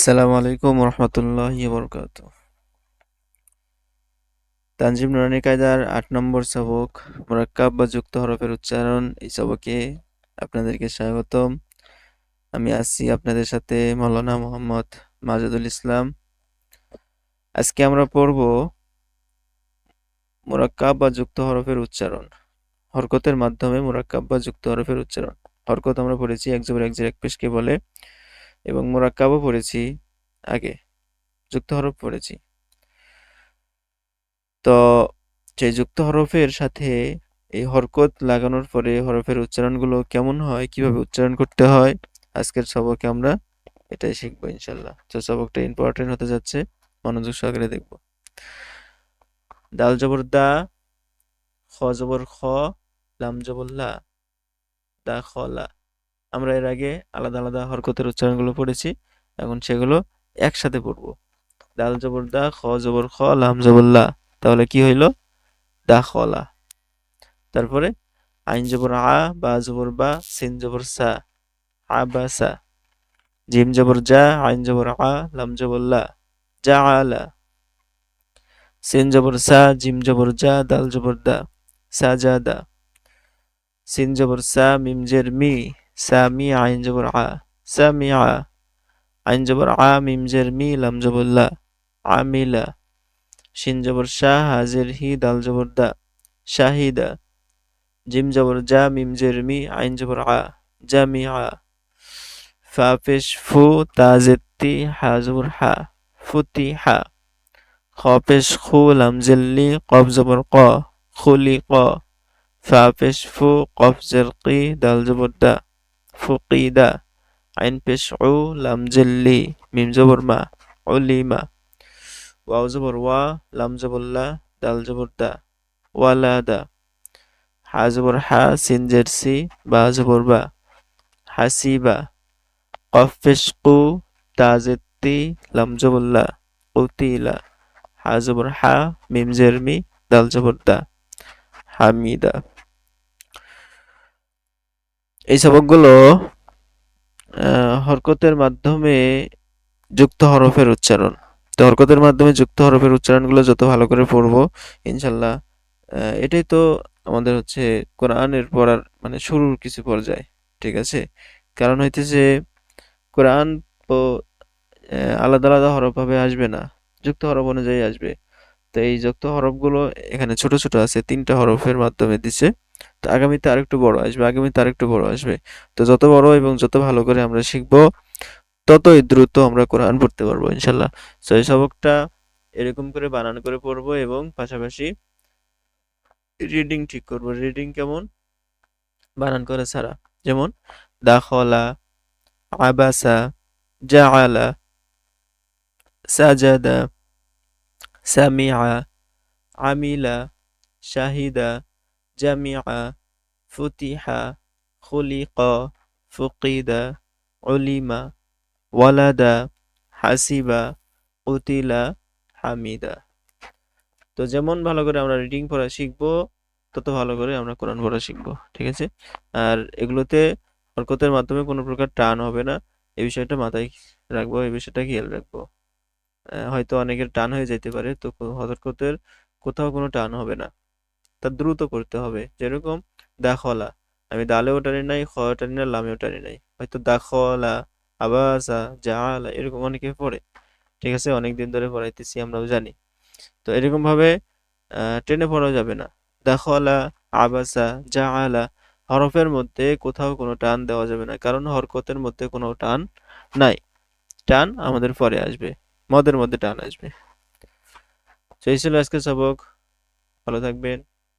আসসালামু আলাইকুম রহমতুল্লাহি বরকাত। তানজিম নুরানি কায়দার আট নম্বর সবক মোরাক্কাব বা যুক্ত হরফের উচ্চারণ এই সবকে আপনাদেরকে স্বাগতম। আমি আছি আপনাদের সাথে মৌলানা মোহাম্মদ মাজুদুল ইসলাম। আজকে আমরা পড়ব মোরাক্কাব বা যুক্ত হরফের উচ্চারণ। হরকতের মাধ্যমে মোরাক্কাব বা যুক্ত হরফের উচ্চারণ। হরকত আমরা পড়েছি এক জের এক পেশকে বলে। এবং মোরাক্কাবও পড়েছি আগে যুক্ত হরফ পড়েছি। তো সেই যুক্ত হরফের সাথে এই হরকত লাগানোর পরে হরফের উচ্চারণগুলো কেমন হয়, কীভাবে উচ্চারণ করতে হয়, আজকের সবকে আমরা এটাই শিখব ইনশাল্লাহ। তো সবকটা ইম্পর্টেন্ট হতে যাচ্ছে, মনোযোগ সহকারে দেখব। দাল জবর দা, খ জবর খ লাম জবর লা, দা খলা আমরা এর আগে আলাদা আলাদা হরকতের উচ্চারণগুলো পড়েছি, এখন সেগুলো একসাথে পড়ব। দাল জবর দা, খ জবর খ, লাম জবর লা, তাহলে কি হইল? দা খলা তারপরে আইন জবর আ, বা জবর বা, সিন জবর সা, আ বা সা। জিম জবর যা আইন জবর আ, লাম জবর লা যা আলা সিন জবর সা, জিম জবর যা দাল জবর দা, সা যা দা। সিন জবর সা, মিম জের মি সামি আইন জবর আ সামি আ আইন জবর আ মিম জের মি লাম জবর লা আমিলা শিন জবর শাহ হাজের হি দাল জবর দা শাহিদা জিম জবর জা মিম জের মি আইন জবর আ জামি আ ফাফেশ ফু তাজেত্তি হা জবর হা ফুতি হা খপেশ খু লাম জেল্লি কব জবর ক খুলি ক ফাফেশ ফু কফ জের কি ফুকিদা, আইন পেশ উ লাম জেল্লি, মিম জবর মা উলিমা ওয়াও জবর ওয়া, লাম জবর দাল জবর দা ওয়ালাদা হা জবর হা, সিন জের সি, বা জবর বা হাসিবা কফ পেশ কু তাজেত্তি লাম জবর উতিলা হা জবর হা, মিম জের মি, দাল জবর দা হামিদা এই সবকগুলো হরকতের মাধ্যমে যুক্ত হরফের উচ্চারণ। তো হরকতের মাধ্যমে যুক্ত হরফের উচ্চারণগুলো যত ভালো করে পড়ব, ইনশাল্লাহ এটাই তো আমাদের হচ্ছে কোরআনের পড়ার মানে শুরুর কিছু পর্যায়ে, ঠিক আছে? কারণ হইতেছে, কোরআন তো আলাদা আলাদা হরফভাবে আসবে না, যুক্ত হরফ অনুযায়ী আসবে। তো এই যুক্ত হরফগুলো এখানে ছোট ছোট আছে, তিনটা হরফের মাধ্যমে দিছে। আগামীতে আরেকটু বড় আসবে, আগামীতে আরেকটু বড় আসবে। তো যত বড় এবং যত ভালো করে আমরা শিখব, ততই দ্রুত আমরা কোরআন পড়তে পারব, ইনশাল্লাহ। তো এই সবকটা এরকম করে বানান করে পড়ব এবং পাশাপাশি রিডিং ঠিক করব। রিডিং কেমন? বানান করে ছাড়া। যেমন, দাখলা আবাসা জাআলা সাজাদা সামিআ আমিলা শাহিদা জামিআ ফুতিহা খুলিকা ফুকিদা উলিমা ওয়ালাদা হাসিবা উতিলা হামিদা তো যেমন ভালো করে আমরা রিডিং পড়া শিখব, তত ভালো করে আমরা কোরআন পড়া শিখব, ঠিক আছে? আর এগুলোতে হরকতের মাধ্যমে কোনো প্রকার টান হবে না। এই বিষয়টা মাথায় রাখব, এই বিষয়টা খেয়াল রাখব। হয়তো অনেকের টান হয়ে যেতে পারে, তো হরকতের কোথাও কোনো টান হবে না। তা দ্রুত করতে হবে। যেরকম দাখলা আমি দালেও টানি নাই খ টানি না লামেও টানি নাই। হয়তো দাখলা আবাসা জালা এরকম অনেকে পড়ে। ঠিক আছে অনেক দিন ধরে পড়াইতেছি, আমরাও জানি। তো এরকম ভাবে ট্রেনে পড়া যাবে না। দাখলা আবাসা জালা হরফের মধ্যে কোথাও কোনো টান দেওয়া যাবে না, কারণ হরকতের মধ্যে কোনো টান নাই। টান আমাদের পরে আসবে, মদের মধ্যে টান আসবে। সেই ছিল আজকে সবক। ভালো থাকবেন।